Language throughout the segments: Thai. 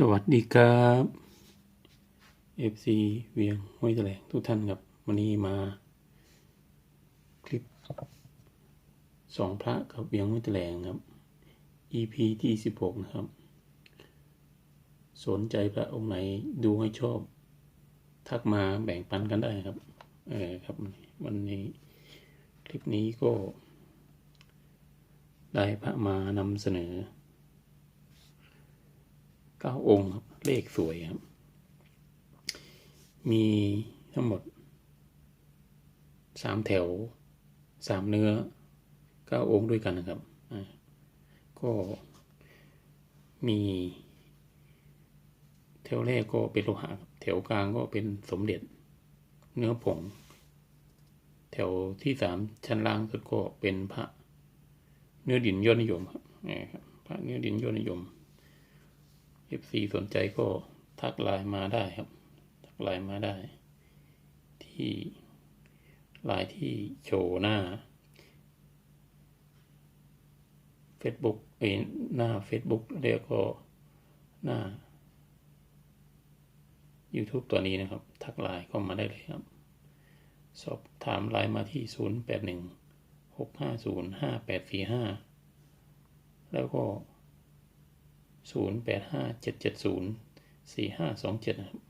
สวัสดีครับ FC เวียงห้วยแถลงทุกท่านครับวันนี้มา คลิปสองพระกับเวียงห้วยแถลงครับ EP ที่สิบหกนะครับ สนใจพระองค์ไหนดูให้ชอบ ทักมาแบ่งปันกันได้ครับ เออครับ วันนี้คลิปนี้ก็ ได้พระมานำเสนอ เก้าองค์ครับ เลขสวยครับ มีทั้งหมดสามแถวสามเนื้อเก้าองค์ด้วยกันนะครับ ก็มีแถวแรกก็เป็นโลหะแถวกลางก็เป็นสมเด็จ เนื้อผง แถวที่สามชั้นล่างสุดก็เป็นพระ เนื้อดินยอดนิยมครับนี่ครับพระเนื้อดินยอดนิยม FC สนใจก็ทักไลน์มาได้ครับ ทักไลน์มาได้ ที่ไลน์ที่โชว์หน้า Facebook เอหน้า Facebook แล้วก็หน้า YouTube ตัวนี้นะครับ ทักไลน์เข้ามาได้เลยครับ สอบถามไลน์มาที่ 0 8 1 6 5 0 5 8 4 5 แล้วก็ ศูนย์แปดห้าเจ็ดเจ็ดศูนย์สี่ห้าสองเจ็ดนะครับ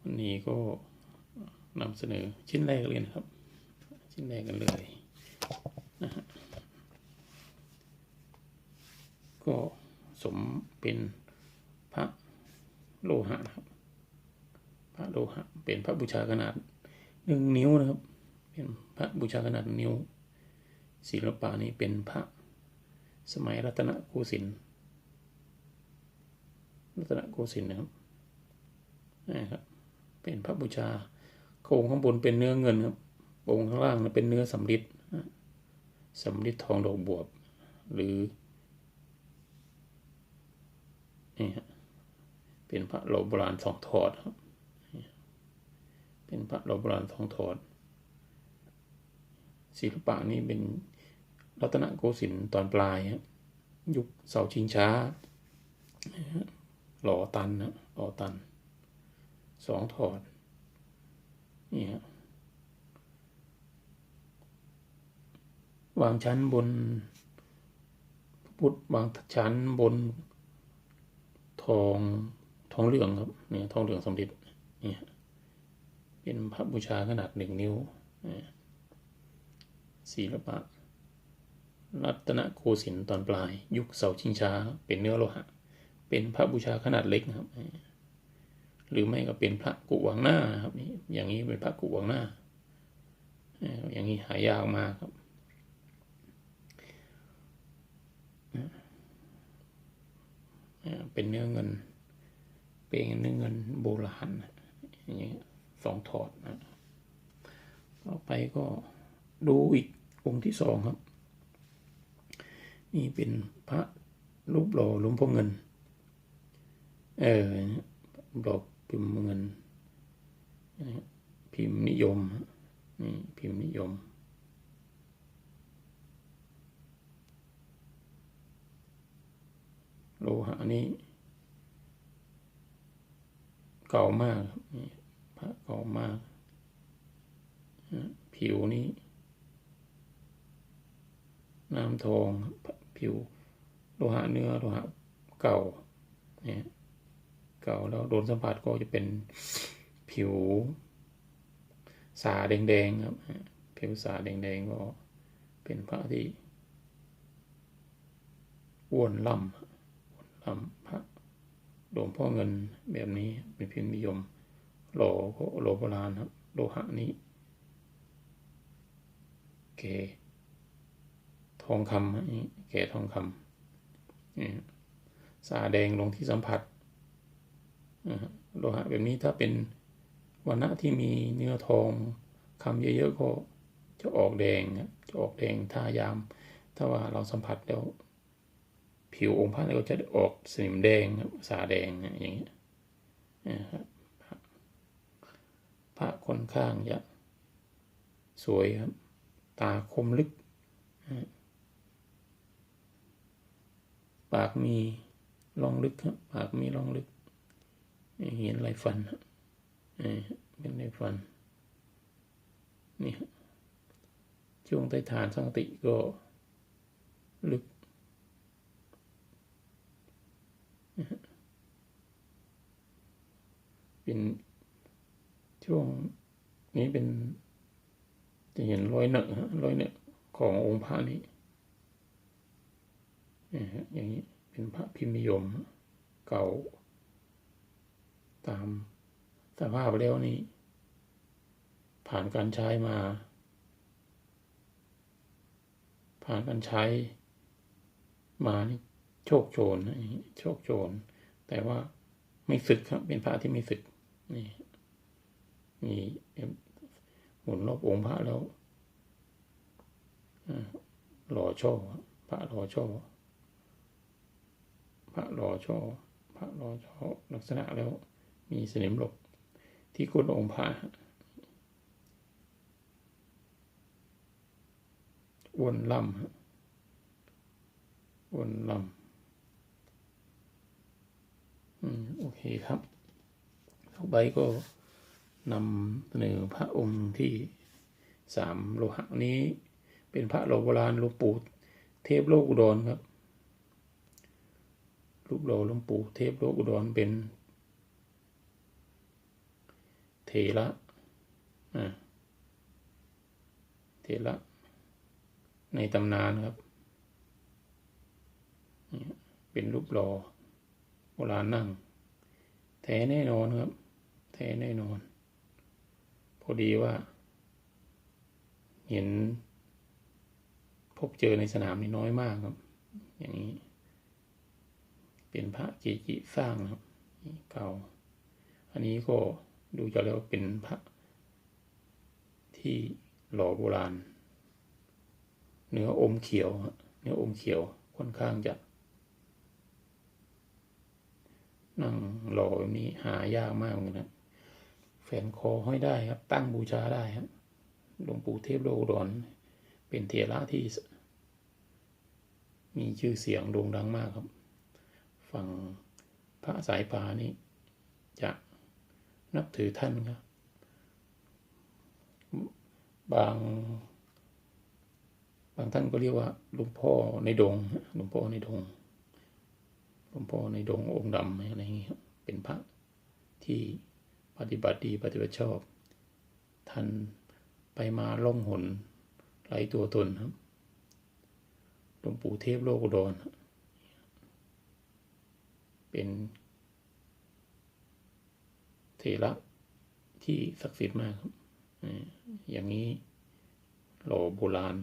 วันนี้ก็นำเสนอชิ้นแรกเลยนะครับ ชิ้นแรกกันเลยนะฮะก็สมเป็นพระโลหะนะครับ พระโลหะเป็นพระบูชาขนาดหนึ่งนิ้วนะครับ เป็นพระบูชาขนาดนิ้วศิลปะนี้เป็นพระ สมัยรัตนโกสินทร์รัตนโกสินทร์นะครับนะครับ เป็นพระบูชาโครงข้างบนเป็นเนื้อเงินครับองค์ข้างล่างเป็นเนื้อสำริดสำริดทองดอกบวบ หรือนี่ฮะเป็นพระโลโบราณสองถอดครับ เป็นพระโลโบราณสองถอดศิลปะนี้เป็น รัตนโกสินทร์ตอนปลายยุคเสาชิงช้า หล่อตันนะหล่อตันสองถอดนี่ฮะวางชั้นบนพุทธวางชั้นบน ทองทองเหลืองครับเนี่ยทองเหลืองสำริดเนี่ยเป็นพระบูชาขนาดหนึ่งนิ้วศิลปะ รัตนโกสินทร์ตอนปลาย ยุคเสาชิงช้า เป็นเนื้อโลหะ เป็นพระบูชาขนาดเล็กนะครับ หรือไม่ก็เป็นพระกุวังหน้าครับนี่อย่างนี้เป็นพระกุวังหน้า อย่างนี้หายากมากครับเป็นเนื้อเงิน เป็นเนื้อเงินโบราณอย่างนี้สองถอดนะต่อไปก็ดูอีกองค์ที่สองครับ นี่เป็นพระรูปหล่อหลวงพ่อเงิน เออดอกพิมพ์เงิน พิมพ์นิยม นี่พิมพ์นิยม โลหะนี้ เก่ามากครับพระเก่ามาก ผิวนี้ น้ำทองผิวโลหะเนื้อโลหะเก่าเนี่ยเก่าแล้วโดนสัมผัสก็จะเป็นผิว สาแดงๆครับผิวสาแดงๆก็เป็นพระที่อ้วนล่ำอ้วนล่ำพระหลวงพ่อเงินแบบนี้เป็นพิมพ์นิยมโลก็โลโบราณครับโลหะนี้โอเก ทองคำนี่แก่ทองคำสาแดงลงที่สัมผัสโลหะแบบนี้ถ้าเป็นวันณะที่มีเนื้อทองคำเยอะๆก็จะออกแดงจะออกแดงท่ายาม ถ้าว่าเราสัมผัสแล้ว ผิวองค์พระก็จะออกสนิมแดงสาแดงอย่างเงี้ยพระค่อนข้างจะสวยครับ ตาคมลึก ปากมีรองลึกครับ ปากมีรองลึก เห็นไรฟันเป็นไรฟัน นี่ช่วงใต้ฐานสังติก็ลึก เป็นช่วงนี้เป็นจะเห็นรอยเนื้อะรอยเนื้อขององค์พระนี้ อย่างนี้เป็นพระพิมพ์นิยมเก่า ตามสภาพแล้วนี่ผ่านการใช้มา ผ่านการใช้มานี่โชคโชนนี่โชคโชน แต่ว่าไม่สึกครับ เป็นพระที่ไม่สึกนี่มีหมุนรอบองค์พระแล้วหล่อช่อพระหล่อช่อ พระหล่อช่อพระหล่อช่อลักษณะแล้วมีสนิมหลบที่ก้นองค์พระวนลำวนลำอืมโอเคครับต่อไปก็นำเสนอพระองค์ที่สามโลหะนี้ เป็นพระโลโบราณหลวงปู่เทพโลกอุดรครับ รูปหล่อหลวงปู่เทพโลกอุดรเป็นเทระเทระ ในตำนานครับ เป็นรูปหล่อโบราณนั่ง แท้แน่นอนครับ แท้แน่นอน พอดีว่า เห็นพบเจอในสนามนี่น้อยมากครับ อย่างนี้ เป็นพระจีจิสร้างนะครับเก่า อันนี้ก็ดูจะแล้วเป็นพระที่หล่อโบราณ เนื้ออมเขียวเนื้ออมเขียวค่อนข้างจะ นั่งหล่อแบบนี้หายากมากเลยนะแฝนคอห้อยได้ครับ ตั้งบูชาได้ครับหลวงปู่เทพโลดอนเป็นเทระที่มีชื่อเสียงโด่งดังมากครับ ฝั่งพระสายป่านี่จะนับถือท่านครับ บาง บางท่านก็เรียกว่าหลวงพ่อในดงหลวงพ่อในดงหลวงพ่อในดงองค์ดำอะไรอย่างนี้เป็นพระที่ปฏิบัติดีปฏิบัติชอบ ท่านไปมาล่องหนไหลตัวตนครับหลวงปู่เทพโลกอุดร เป็นเทระที่ศักดิ์สิทธิ์มากครับอย่างนี้หล่อโบราณ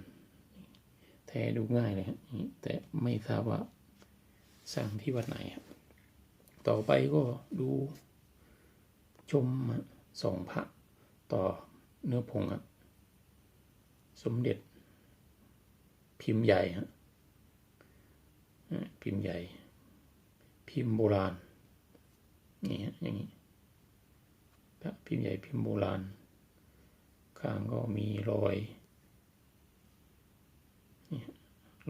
แท้ดูง่ายเลยครับแต่ไม่ทราบว่าสั่งที่วัดไหนครับต่อไปก็ดูชมสองพระต่อเนื้อผงครับสมเด็จพิมพ์ใหญ่ฮะพิมพ์ใหญ่ พิมพ์โบราณนี่ฮะอย่างนี้พระพิมพ์ใหญ่พิมพ์โบราณ ข้างก็มีรอย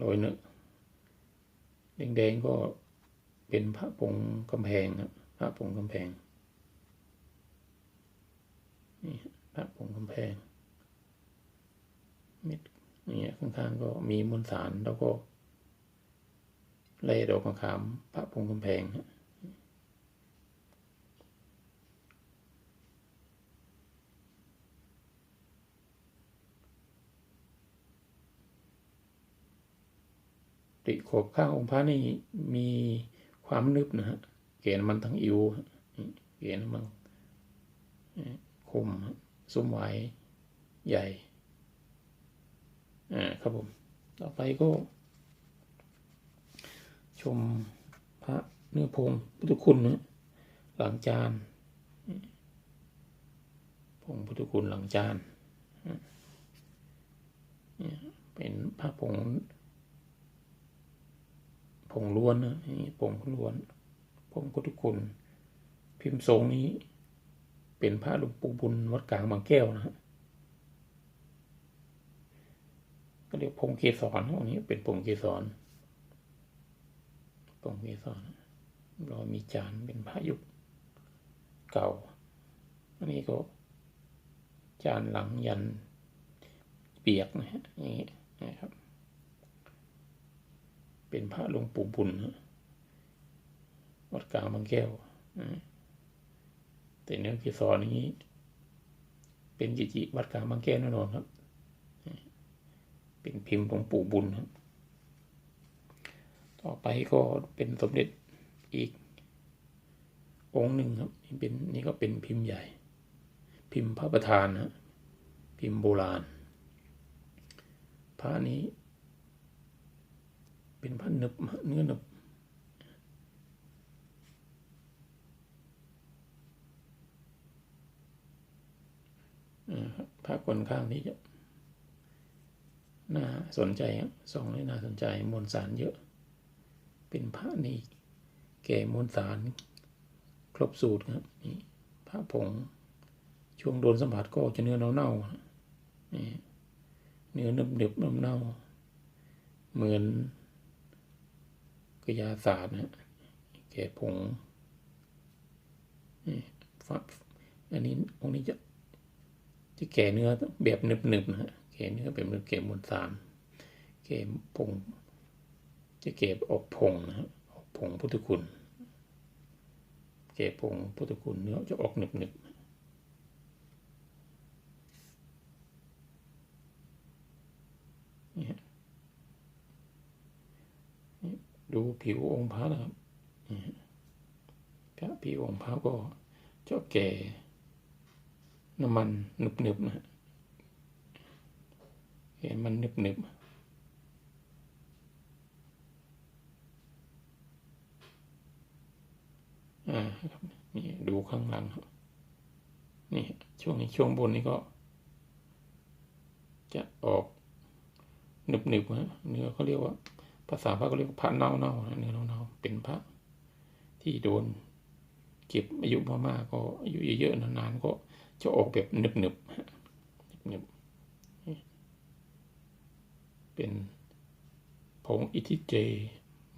รอยเนื้อแดงๆก็เป็นพระปงกำแพงครับพระปงกำแพงนี่พระปงกำแพงมิดนี่ข้างๆก็มีมนสารแล้วก็ เล่ดอกมะขามพระปงกำแพงติขบข้างองค์พระนี่มีความนึบนะฮะเกณฑ์มันทั้งอิวเกณฑ์มันคมซุ้มไว้ใหญ่อ่าครับผม ต่อไปก็ ชมพระเนื้อพงพุทธคุณนะหลังจานพงพุทธคุณหลังจานเป็นพระผงผงล้วนนะนี่ผงล้วนผงพุทธคุณ พิมพ์ทรงนี้ เป็นพระหลวงปู่บุญวัดกลางบางแก้วนะฮะก็เรียกพงเกสรตรงนี้เป็นพงเกสร พงเกสรรอยมีจานเป็นพระยุคเก่า อันนี้ก็ จานหลังยันเปียกนะฮะนี่นะครับ เป็นพระหลวงปู่บุญนะวัดกลางบางแก้วแต่เนื้อกีซอนี้ เป็นจิจิวัดกลางบางแก้วแน่นอนครับ เป็นพิมพ์หลวงปู่บุญครับ ต่อไปก็เป็นสมเด็จอีก องค์หนึ่งครับนี่เป็นนี่ก็เป็นพิมพ์ใหญ่ พิมพ์พระประธานนะพิมพ์โบราณ พระนี้ เป็นพระหนึบเนื้อหนึบพระคนข้างนี้จะน่าสนใจครับสองนี่น่าสนใจมวลสารเยอะ เป็นพระนี่แก่มวลสาร ครบสูตรครับนี่พระผง ช่วงโดนสัมผัสก็จะเนื้อเน่าๆนี่เนื้อนึบหนึบเน่าเหมือนกยาศาสตร์นะแก่ผงนี่ฟัอันนี้องค์นี้จะจะแก่เนื้อแบบหนึบหนึบนะฮะแก่เนื้อแบบหนึบแก่มวลสารแก่ผง จะเก็บอกผงนะฮะออกผงพุทธคุณ เก็บผงพุทธคุณเนื้อจะออกหนึบหนึบนี่ดูผิวองค์พระนะครับพระผิวองค์พระก็จะแก่น้ำมันหนึบหนึบนะแก่มันหนึบหนึบ อ่าครับนี่ดูข้างหลังนี่ช่วงนี้ช่วงบนนี้ก็ จะออกหนึบหนึบฮะเนื้อเขาเรียกว่า ภาษาพระก็เรียกว่าพระเน่าเน่าเนื้อเน่าเน่าเป็นพระที่โดน เก็บอายุมากๆก็อายุเยอะๆนานๆก็จะออกแบบหนึบหนึบหนึบเป็นผงอิทิเจ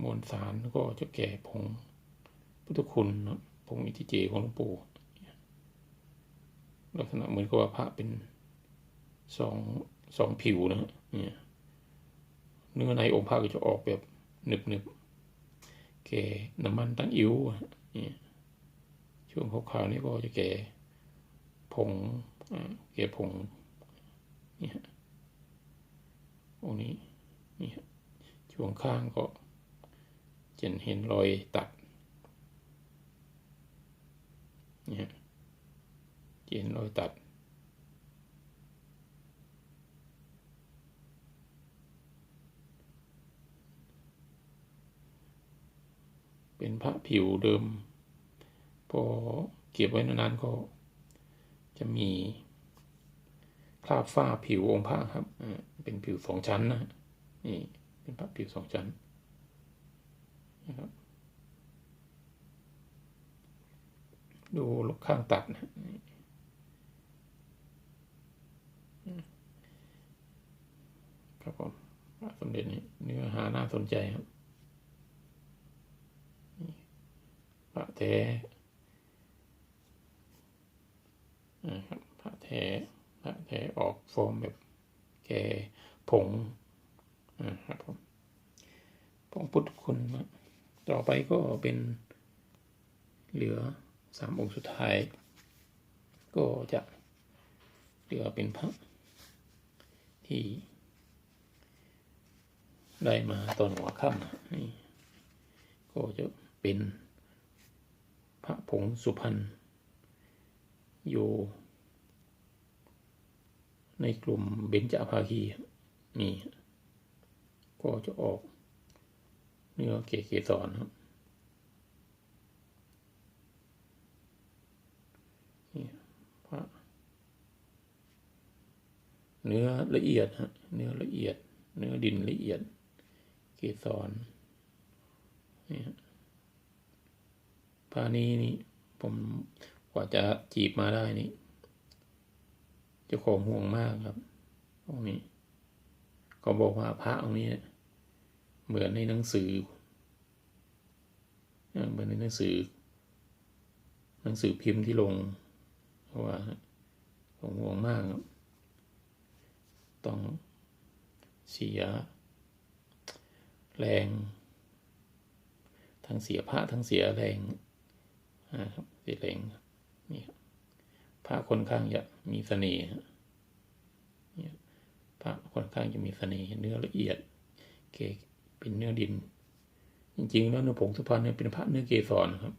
มวลสารก็จะแก่ผง พุทธคุณนะผงอิทิเจของหลวงปู่ลักษณะเหมือนกับว่าพระเป็นสองสองผิวนะเนี่ยเนื้อในองค์พระก็จะออกแบบหนึบหนึบแก่น้ำมันตั้งอิ๋วเนี่ยช่วงขาวๆนี่ก็จะแก่ผงแก่ผงนี่ฮะองนี้นี่ฮะช่วงข้างก็จะเห็นรอยตัด เนี่ยเห็นรอยตัด เป็นพระผิวเดิม พอเก็บไว้นานๆก็จะมีคราบฝ้าผิวองค์พระครับ เป็นผิวสองชั้นนะนี่เป็นพระผิวสองชั้นนะครับ ดูลกข้างตัดนะครับผมสมเด็จนี้เนื้อหาน่าสนใจครับพระแท้นะครับพระแท้พระแท้ออกฟอร์มแบบแก่ผงนะครับผมผงพุทธคุณต่อไปก็เป็นเหลือ สามองค์สุดท้าย ก็จะเหลือเป็นพระที่ได้มาตอนหัวค่ำนี่ก็จะเป็นพระผงสุพรรณอยู่ในกลุ่มเบญจภาคีนี่ก็จะออกเนื้อเกเกสรครับนี่พระ เนื้อละเอียดฮะเนื้อละเอียด เนื้อดินละเอียด เกสรนี่พานี้นี่ ผมกว่าจะจีบมาได้นี่เจ้าของห่วงมากครับองนี้เขาบอกว่าพระองค์นี้เหมือนในหนังสือเหมือนในหนังสือ หนังสือพิมพ์ที่ลงเพราะว่าผมห่วงมากครับ ต้องเสีย แรง ทั้งเสียพระทั้งเสียแรงนะครับเสียแรงนี่ครับพระค่อนข้างจะมีเสน่ห์พระค่อนข้างจะมีเสน่ห์เนื้อละเอียด เกเป็นเนื้อดิน จริงๆ แล้วเนื้อผงสุพรรณเนี่ยเป็นพระเนื้อเกสรครับ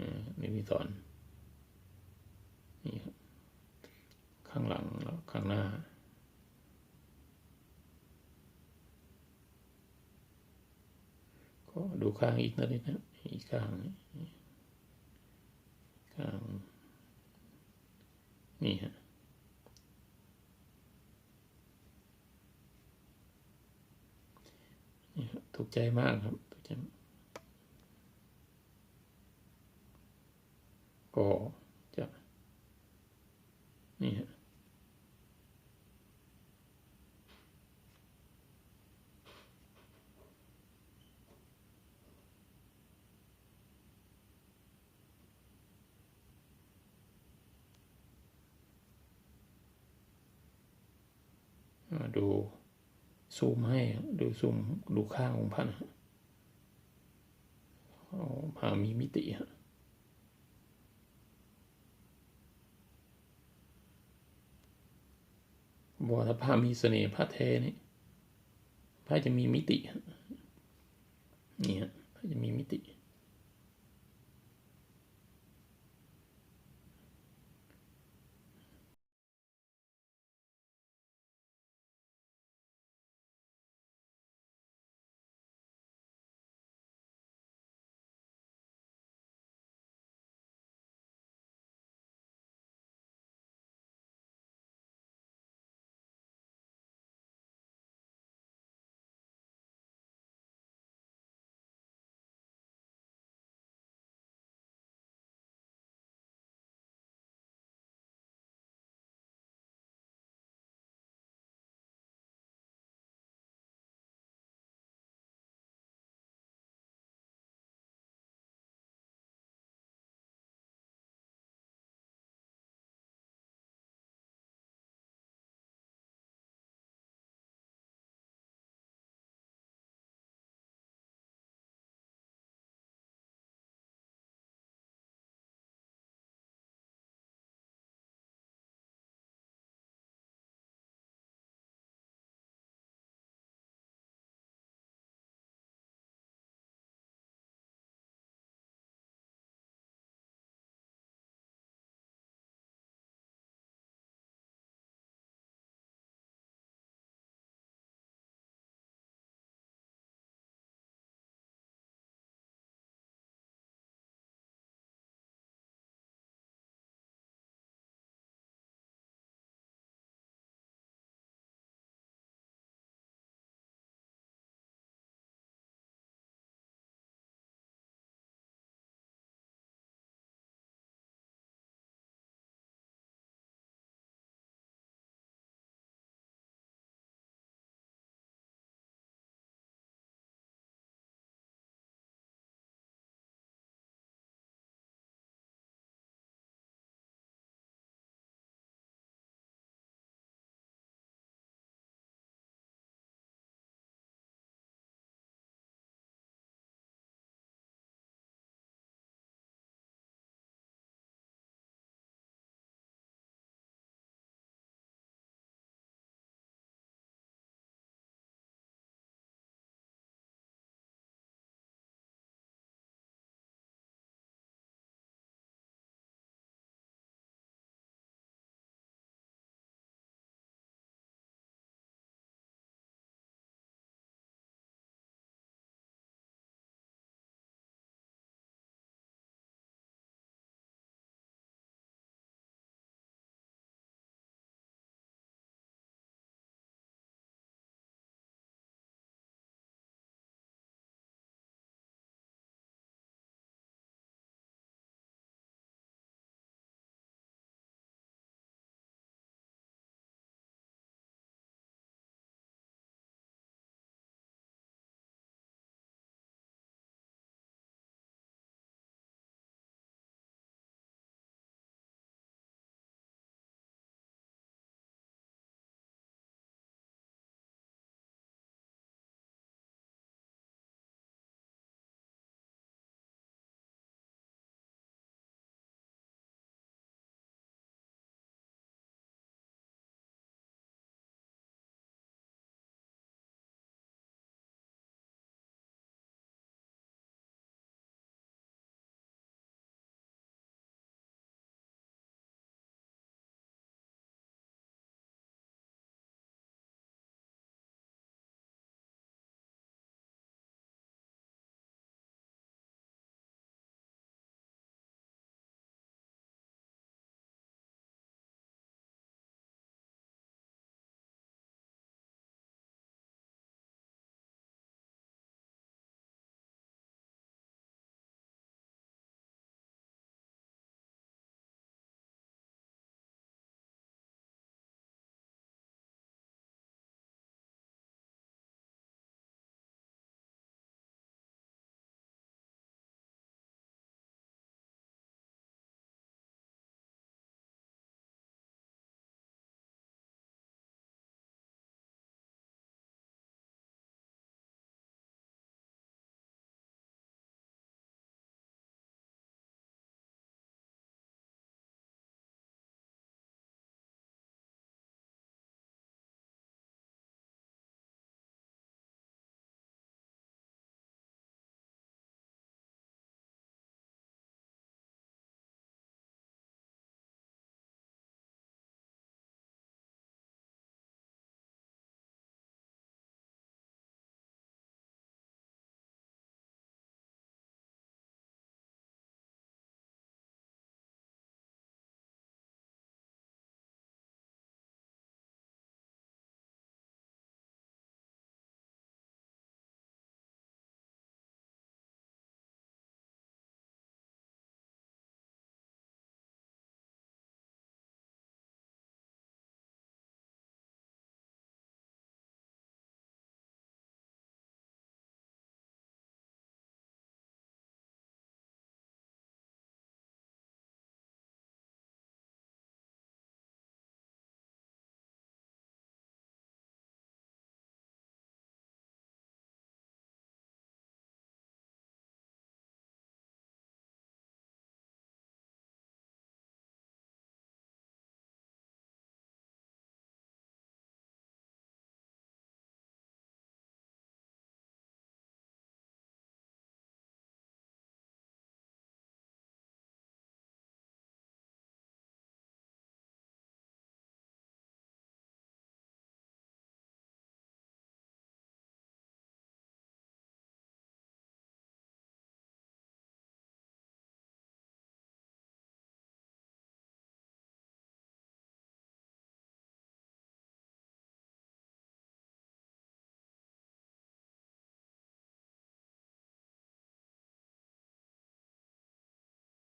อ่าไม่มีสอนนี่ครับข้างหลังแล้วข้างหน้า ก็ดูข้างอีกนิดนึงนะอีกข้างนี่ข้างนี่ฮะนี่ครับถูกใจมากครับถูกใจก็จะนี่ฮะ ดูซูมให้ดูซูมดูข้างของพันฮะเอาพามีมิติฮะบอกว่าถ้าผ้ามีเสน่ห์ผ้าแท้นี่ผ้าจะมีมิติฮะนี่ฮะผ้าจะมีมิติ